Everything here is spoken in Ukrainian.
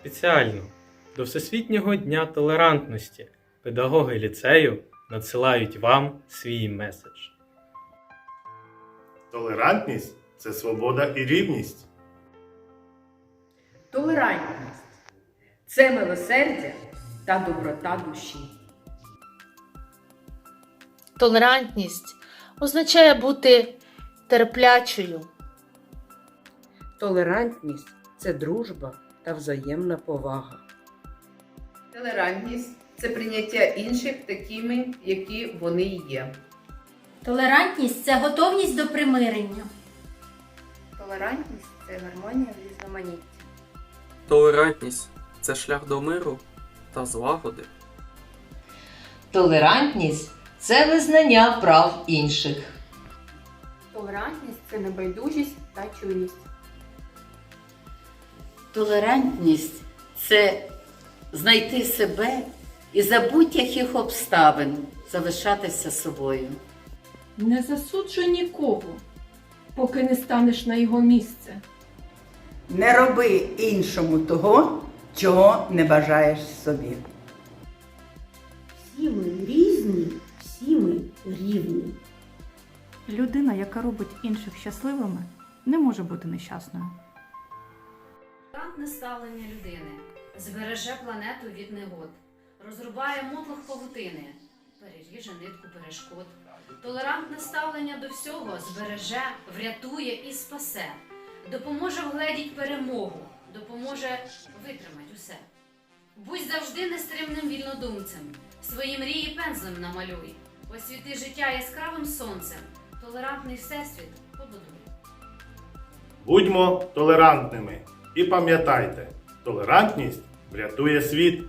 спеціально до Всесвітнього дня толерантності педагоги ліцею надсилають вам свій меседж. Толерантність це свобода і рівність. Толерантність це милосердя та доброта душі. Толерантність означає бути терплячою. Толерантність це дружба та взаємна повага. Толерантність це прийняття інших такими, які вони є. Толерантність це готовність до примирення. Толерантність це гармонія в різноманітті. Толерантність це шлях до миру та злагоди. Толерантність це визнання прав інших. Толерантність це небайдужість та чуйність. Толерантність це знайти себе і за будь-яких обставин залишатися собою. Не засуджуй нікого, поки не станеш на його місце. Не роби іншому того, чого не бажаєш собі. Всі ми різні, всі ми рівні. Людина, яка робить інших щасливими, не може бути нещасною. Толерантне ставлення людини. Збереже планету від негод, розрубає мотлох павутини, переріже нитку перешкод. Толерантне ставлення до всього збереже, врятує і спасе, допоможе вгледіть перемогу, допоможе витримати усе. Будь завжди нестримним вільнодумцем, свої мрії пензлем намалюй, освіти життя яскравим сонцем, толерантний всесвіт побудуй. Будьмо толерантними і пам'ятайте, толерантність врятує світ.